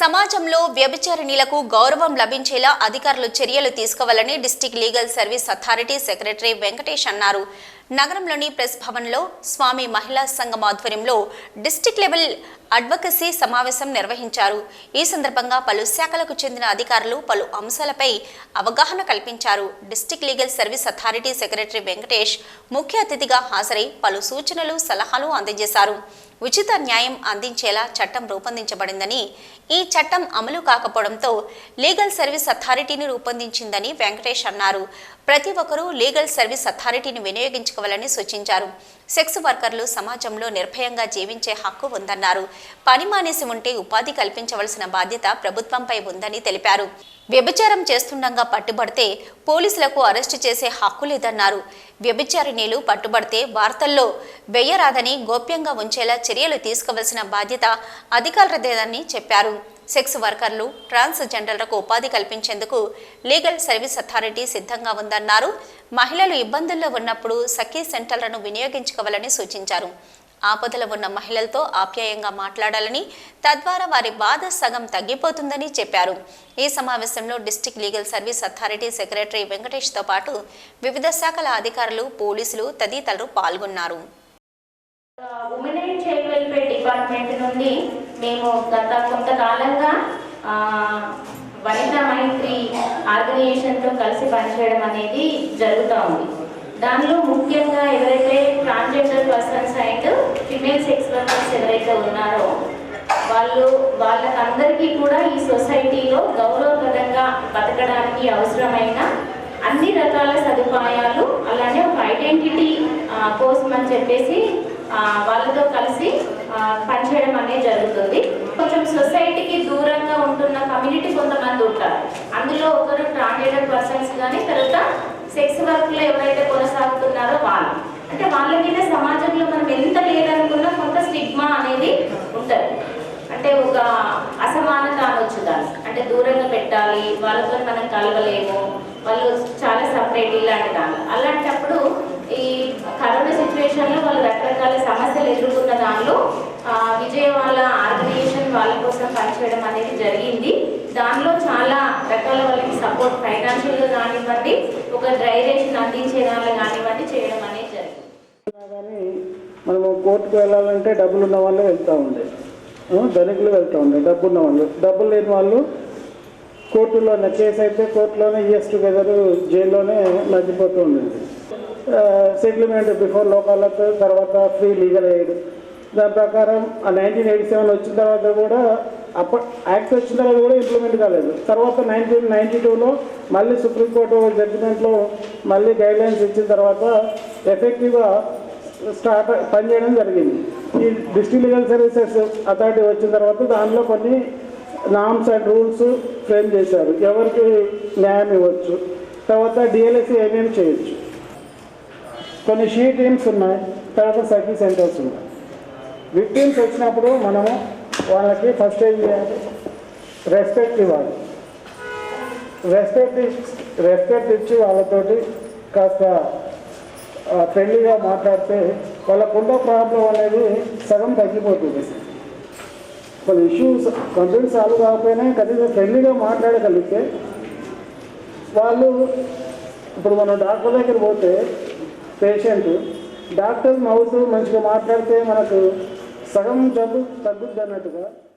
సమాజంలో వ్యభిచారిణీలకు గౌరవం లభించేలా అధికారులు చర్యలు తీసుకోవాలని district legal service authority secretary Venkatesh అన్నారు. నగరంలోని ప్రెస్ భవన్లో స్వామి మహిళా సంఘం ఆధ్వర్యంలో డిస్టిక్ లెవెల్ అడ్వకసీ సమావేశం నిర్వహించారు. ఈ సందర్భంగా పలు శాఖలకు చెందిన అధికారులు పలు అంశాలపై అవగాహన కల్పించారు. District legal service authority secretary Venkatesh ముఖ్య అతిథిగా హాజరై పలు సూచనలు సలహాలు అందజేశారు. ఉచిత న్యాయం అందించేలా చట్టం రూపొందించబడిందని ఈ చట్టం అమలు కాకపోవడంతో లీగల్ సర్వీస్ అథారిటీని రూపొందించిందని వెంకటేష్ అన్నారు. ప్రతి ఒక్కరూ లీగల్ సర్వీస్ అథారిటీని వినియోగించుకోవాలని సూచించారు. సెక్స్ వర్కర్లు సమాజంలో నిర్భయంగా జీవించే హక్కు ఉందన్నారు. పని మానేసి ఉంటే ఉపాధి కల్పించవలసిన బాధ్యత ప్రభుత్వంపై ఉందని తెలిపారు. వ్యభిచారం చేస్తుండగా పట్టుబడితే పోలీసులకు అరెస్టు చేసే హక్కు లేదన్నారు. వ్యభిచారిణీలు పట్టుబడితే వార్తల్లో వెయ్యరాదని గోప్యంగా ఉంచేలా చర్యలు తీసుకోవాల్సిన బాధ్యత అధికారులదేదని చెప్పారు. సెక్స్ వర్కర్లు ట్రాన్స్ జెండర్లకు ఉపాధి కల్పించేందుకు లీగల్ సర్వీస్ అథారిటీ సిద్ధంగా ఉందన్నారు. మహిళలు ఇబ్బందుల్లో ఉన్నప్పుడు సఖీ సెంటర్లను వినియోగించుకోవాలని సూచించారు. ఆపదలో ఉన్న మహిళలతో ఆప్యాయంగా మాట్లాడాలని తద్వారా వారి బాధ సగం తగ్గిపోతుందని చెప్పారు. ఈ సమావేశంలో district legal service authority secretary వెంకటేష్తో పాటు వివిధ శాఖల అధికారులు పోలీసులు తదితరులు పాల్గొన్నారు. Women and child welfare department నుండి మేము గత కొంతకాలంగా వనిత మైత్రి ఆర్గనైజేషన్తో కలిసి పనిచేయడం అనేది జరుగుతూ ఉంది. దానిలో ముఖ్యంగా ఎవరైతే transgender persons and female sex workers ఎవరైతే ఉన్నారో వాళ్ళు వాళ్ళకందరికీ కూడా ఈ సొసైటీలో గౌరవప్రదంగా బతకడానికి అవసరమైన అన్ని రకాల సదుపాయాలు అలానే ఒక ఐడెంటిటీ కోసం అని చెప్పేసి వాళ్ళతో కలిసి పనిచేయడం అనేది జరుగుతుంది. కొంచెం సొసైటీకి దూరంగా ఉంటున్న కమ్యూనిటీ కొంతమంది ఉంటారు. అందులో ఒకరు ట్రాన్స్జెండర్ పర్సన్స్ కానీ తర్వాత సెక్స్ వర్క్లో ఎవరైతే కొనసాగుతున్నారో వాళ్ళు. అంటే వాళ్ళ మీద సమాజంలో మనం ఎంత లేదనుకున్నా కొంత స్టిగ్మా అనేది ఉంటుంది. అంటే ఒక అసమానత అనొచ్చు దాన్ని అంటే దూరంగా పెట్టాలి వాళ్ళతో మనం కలవలేము వాళ్ళు చాలా సపరేట్ ఇలాంటి దాన్ని అలాంటప్పుడు ఈ కరోనా సిచ్యువేషన్లో వాళ్ళు రకరకాల సమస్యలు ఎదుర్కొంటారు దానిలో విజయవాడ విజయ వాళ్ళ ఆర్గనైజేషన్ వాళ్ళ కోసం పనిచేయడం అనేది జరిగింది. దానిలో చాలా రకాల వాళ్ళకి సపోర్ట్ ఫైనాన్షియల్గా కానివ్వండి ఒక డ్రై రేషన్ అందించే దానిలో కానివ్వండి చేయడం అనేది జరిగింది. మనము కోర్టుకు వెళ్ళాలంటే డబ్బులు ఉన్న వాళ్ళే వెళ్తూ ఉండే. ధనికులు వెళ్తూ ఉండే డబ్బు ఉన్న వాళ్ళు. డబ్బులు లేని వాళ్ళు కోర్టులోనే కేసు అయితే కోర్టులోనే ఈఎస్ టుగెదర్ జైల్లోనే లగ్గిపోతూ ఉండేది సెటిల్మెంట్ బిఫోర్ లోకాలకు తర్వాత ఫ్రీ లీగల్ ఎయిడ్. దాని ప్రకారం ఆ నైన్టీన్ ఎయిటీ సెవెన్ వచ్చిన తర్వాత కూడా అప్ప యాక్ట్ వచ్చిన తర్వాత కూడా ఇంప్లిమెంట్ కాలేదు. తర్వాత నైన్టీన్ నైన్టీ టూలో మళ్ళీ సుప్రీంకోర్టు జడ్జిమెంట్లో మళ్ళీ గైడ్లైన్స్ ఇచ్చిన తర్వాత ఎఫెక్టివ్గా స్టార్ట్ పనిచేయడం జరిగింది. ఈ డిస్ట్రిక్ట్ లీగల్ సర్వీసెస్ అథారిటీ వచ్చిన తర్వాత దానిలో కొన్ని నామ్స్ అండ్ రూల్స్ ఫ్రేమ్ చేశారు. ఎవరికి న్యాయం ఇవ్వచ్చు తర్వాత డిఎల్ఎస్సీ ఏమేమి చేయొచ్చు కొన్ని షీ టీమ్స్ ఉన్నాయి తర్వాత సర్వీస్ సెంటర్స్ ఉన్నాయి. విక్టిమ్స్ వచ్చినప్పుడు మనము వాళ్ళకి ఫస్ట్ ఏం చేయాలి. రెస్పెక్ట్ ఇవ్వాలి. రెస్పెక్ట్ రెస్పెక్ట్ ఇచ్చి వాళ్ళతోటి కాస్త ఫ్రెండ్లీగా మాట్లాడితే వాళ్ళకున్న ప్రాబ్లం అనేది సగం తగ్గిపోతుంది. కొన్ని ఇష్యూస్ కంప్లైంట్ సాల్వ్ కాకపోయినా కనీసం ఫ్రెండ్లీగా మాట్లాడగలిగితే వాళ్ళు ఇప్పుడు మనం డాక్టర్ దగ్గర పోతే పేషెంట్ డాక్టర్ మౌత్ మంచిగా మాట్లాడితే మనకు సగం జబ్బు తగ్గుద్ది అన్నట్టుగా